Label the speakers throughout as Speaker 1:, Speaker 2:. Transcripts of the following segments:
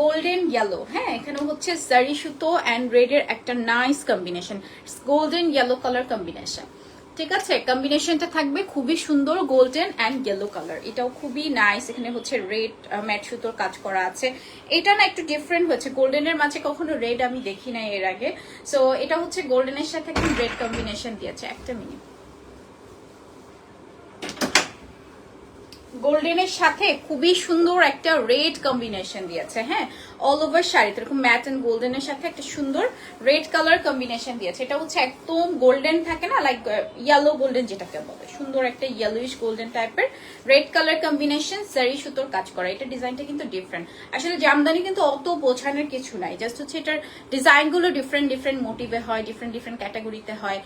Speaker 1: Golden yellow হ্যাঁ এখানে হচ্ছে জারি সুতো অ্যান্ড রেডের একটা nice combination golden yellow colour combination ঠিক আছে? কম্বিনেশনটা থাকবে খুবই সুন্দর গোল্ডেন অ্যান্ড ইয়েলো কালার এটাও খুবই নাইস এখানে হচ্ছে রেড ম্যাট সুতোর কাজ করা আছে, এটা না একটু ডিফারেন্ট হচ্ছে গোল্ডেনের মাঝে কখনো রেড আমি দেখি নাই এর আগে সো এটা হচ্ছে গোল্ডেনের সাথে রেড কম্বিনেশন দিয়েছে, একটা মিনিট গোল্ডেনের সাথে খুবই সুন্দর একটা রেড কম্বিনেশন দিয়েছে হ্যাঁ? অল ওভার শাড়িতে এরকম ম্যাট অ্যান্ড গোল্ডেনের সাথে একটা সুন্দর রেড কালার কম্বিনেশন দিয়েছে। এটা হচ্ছে একদম গোল্ডেন থাকে না লাইক ইয়েলো গোল্ডেন যেটাকে বলে। সুন্দর একটা ইয়েলোইশ গোল্ডেন টাইপের রেড কালার কম্বিনেশন সারি সুতোর কাজ করা। এটা ডিজাইনটা কিন্তু ডিফারেন্ট আসলে জামদানি কিন্তু অত বোঝানোর কিছু নাই। জাস্ট হচ্ছে এটার ডিজাইনগুলো ডিফারেন্ট ডিফারেন্ট মোটিভে হয় ডিফারেন্ট ডিফারেন্ট ক্যাটাগরিতে হয়।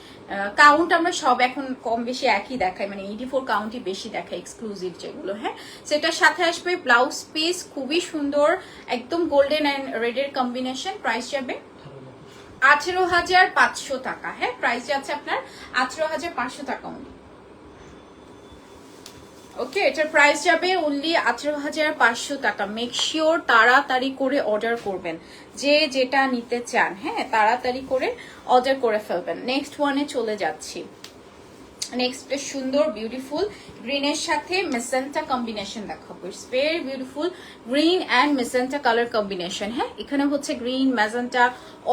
Speaker 1: কাউন্ট আমরা সব এখন কম বেশি একই দেখাই। মানে এইটি ফোর কাউন্টই বেশি দেখাই এক্সক্লুসিভ যেগুলো হ্যাঁ? সেটার সাথে আসবে ব্লাউজ পিস খুবই সুন্দর, একদম গোল্ডেন অ্যান্ড রেডের কম্বিনেশন প্রাইস যাবে আঠেরো হাজার পাঁচশো টাকা। হ্যাঁ প্রাইস যাচ্ছে আপনার আঠেরো হাজার পাঁচশো টাকা only। ওকে এটার প্রাইস যাবে অনলি আঠেরো হাজার পাঁচশো টাকা। মেক শিওর তাড়াতাড়ি করে অর্ডার করবেন। যে যেটা নিতে চান হ্যাঁ তাড়াতাড়ি করে অর্ডার করে ফেলবেন। নেক্সট ওয়ানে চলে যাচ্ছি। নেক্সট সুন্দর বিউটিফুল গ্রিনের সাথে মেসেন্টা কম্বিনেশন দেখাবো। It's very beautiful green and magenta colour combination হ্যাঁ? এখানে হচ্ছে গ্রিন মেজেন্টা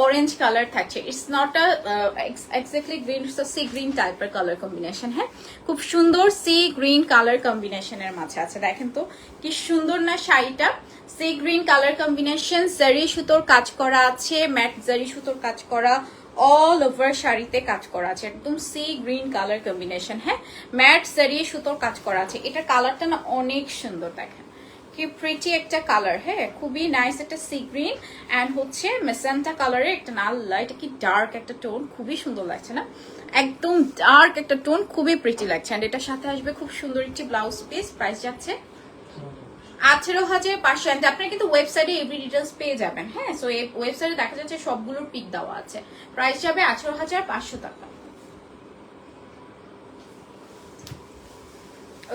Speaker 1: অরেঞ্জ কালার থাকছে। It's not a exactly green it's sea green টাইপের কালার কম্বিনেশন হ্যাঁ? খুব সুন্দর সি গ্রিন কালার কম্বিনেশনের মাঝে আছে। দেখেন তো, কি সুন্দর না শাড়িটা। সি গ্রিন কালার কম্বিনেশন, জারি সুতোর কাজ করা আছে, ম্যাট জারি সুতোর কাজ করা অল ওভার শাড়িতে কাজ করা আছে। একদম সি গ্রিন কালার কম্বিনেশন হ্যাঁ? ম্যাট সারি সুতোর কাজ করা আছে। এটার কালারটা না অনেক সুন্দর, দেখেন। কি প্রিটি একটা কালার হ্যাঁ? খুবই নাইস একটা সি গ্রিন অ্যান্ড হচ্ছে মেসান্টা কালারের একটা নাল্লা এটা কি ডার্ক একটা টোন খুবই সুন্দর লাগছে না? একদম ডার্ক একটা টোন খুবই প্রিটি লাগছে। অ্যান্ড এটার সাথে আসবে খুব সুন্দর একটি ব্লাউজ পিস প্রাইস যাচ্ছে আঠেরো হাজার পাঁচশো and আপনারা কিন্তু ওয়েবসাইটে এভরি ডিটেলস পেয়ে যাবেন হ্যাঁ? সো এই ওয়েবসাইটে দেখা যাচ্ছে সবগুলোর পিক দেওয়া আছে। প্রাইস যাবে আঠেরো হাজার পাঁচশো টাকা।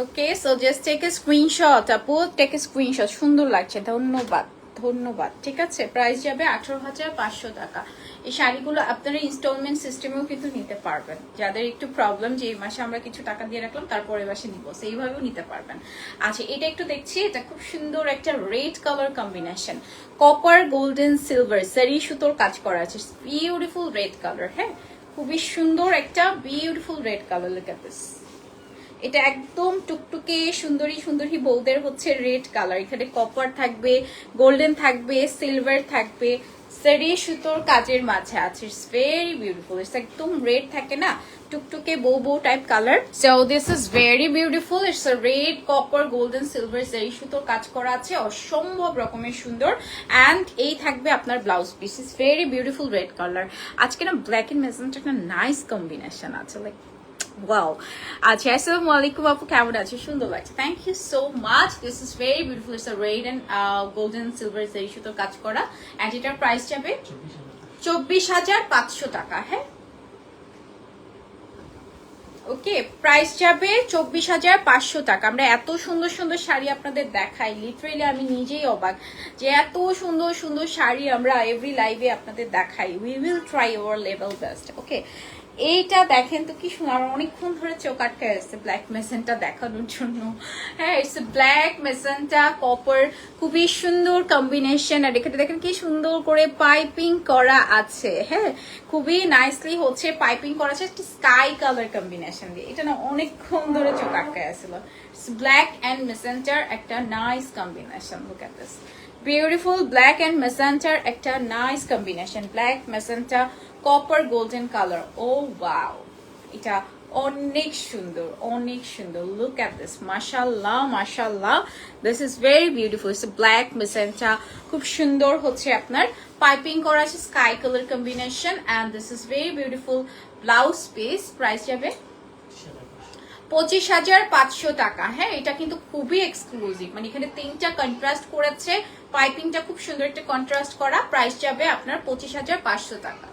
Speaker 1: Okay so just take a screenshot আপু। টেক এ স্ক্রিনশট সুন্দর লাগছে, ধন্যবাদ। ধন্যবাদ। ঠিক আছে? প্রাইস যাবে আঠারো হাজার পাঁচশো টাকা। এই শাড়িগুলো আপনারা ইনস্টলমেন্ট সিস্টেমেও কিন্তু নিতে পারবেন। যাদের একটু প্রবলেম যে এই মাসে আমরা কিছু টাকা দিয়ে রাখলাম তারপরে মাসে নিব। সেইভাবেও নিতে পারবেন। আচ্ছা এটা একটু দেখছি। এটা খুব সুন্দর একটা red colour combination copper golden silver sari সুতোর কাজ করা আছে। বিউটিফুল রেড কালার হ্যাঁ? খুবই সুন্দর একটা beautiful red colour look this এটা একদম টুকটুকে সুন্দরী সুন্দরী বৌদের হচ্ছে রেড কালার। এখানে কপার থাকবে গোল্ডেন থাকবে সিলভার থাকবে। সেরি সুতোর কাজের মাঝে আছে। ইটস ভেরি বিউটিফুল ইটস একদম রেড থাকে না, টুকটুকে বউ বউ type colour so this is very beautiful it's red copper golden silver sari সুতোর কাজ করা আছে। অসম্ভব রকমের সুন্দর। অ্যান্ড এই থাকবে আপনার blouse piece is very beautiful red colour আজকে না ব্ল্যাক এন্ড মেজেন্ট একটা নাইস কম্বিনেশন আছে। লাইক ওয়াও আচ্ছা আসসালামু আলাইকুম আপু, কেমন আছে? সুন্দর লাগছে। Thank you so much this is very beautiful it's red and golden silver সেই সুতোর কাজ করা। অ্যান্ড এটার প্রাইস যাবে চব্বিশ হাজার পাঁচশো টাকা হ্যাঁ? ওকে প্রাইস যাবে চব্বিশ হাজার পাঁচশো টাকা। আমরা এত সুন্দর সুন্দর শাড়ি আপনাদের দেখাই। লিটারেলি আমি নিজেই অবাক যে এত সুন্দর সুন্দর শাড়ি আমরা এভরি লাইভে আপনাদের দেখাই। We will try our level best okay এইটা দেখেন তো কি সুন্দর। আমার অনেকক্ষণ ধরে চোখ আটকে আসছে ব্ল্যাক মেসেন্টা দেখানোর জন্য। হ্যাঁ ইটস ব্ল্যাক মেসেন্টা কপার খুবই সুন্দর কম্বিনেশন আর এখানে দেখেন কি সুন্দর করে পাইপিং করা আছে। হ্যাঁ খুবই নাইসলি হচ্ছে পাইপিং করা আছে। একটা স্কাই কালার কম্বিনেশন দিয়ে। এটা না অনেকক্ষণ ধরে চোখ আটকে আসছিল ব্ল্যাক অ্যান্ড মেসেন্টার একটা nice combination look at this beautiful black and মেসেন্টার একটা nice combination black magenta copper golden colour oh wow এটা অনেক সুন্দর অনেক সুন্দর। লুক অ্যাট দিস মাশাল্লাহ মাশাল্লাহ this is very beautiful it's black magenta খুব সুন্দর হচ্ছে আপনার। পাইপিং করা আছে sky colour combination and this is very beautiful blouse piece price যাবে? পঁচিশ হাজার পাঁচশো টাকা। হ্যাঁ এটা কিন্তু খুবই এক্সক্লুসিভ মানে এখানে তিনটা কন্ট্রাস্ট করেছে। পাইপিংটা খুব সুন্দর একটা কন্ট্রাস্ট করা। প্রাইস যাবে আপনার পঁচিশ হাজার পাঁচশো টাকা।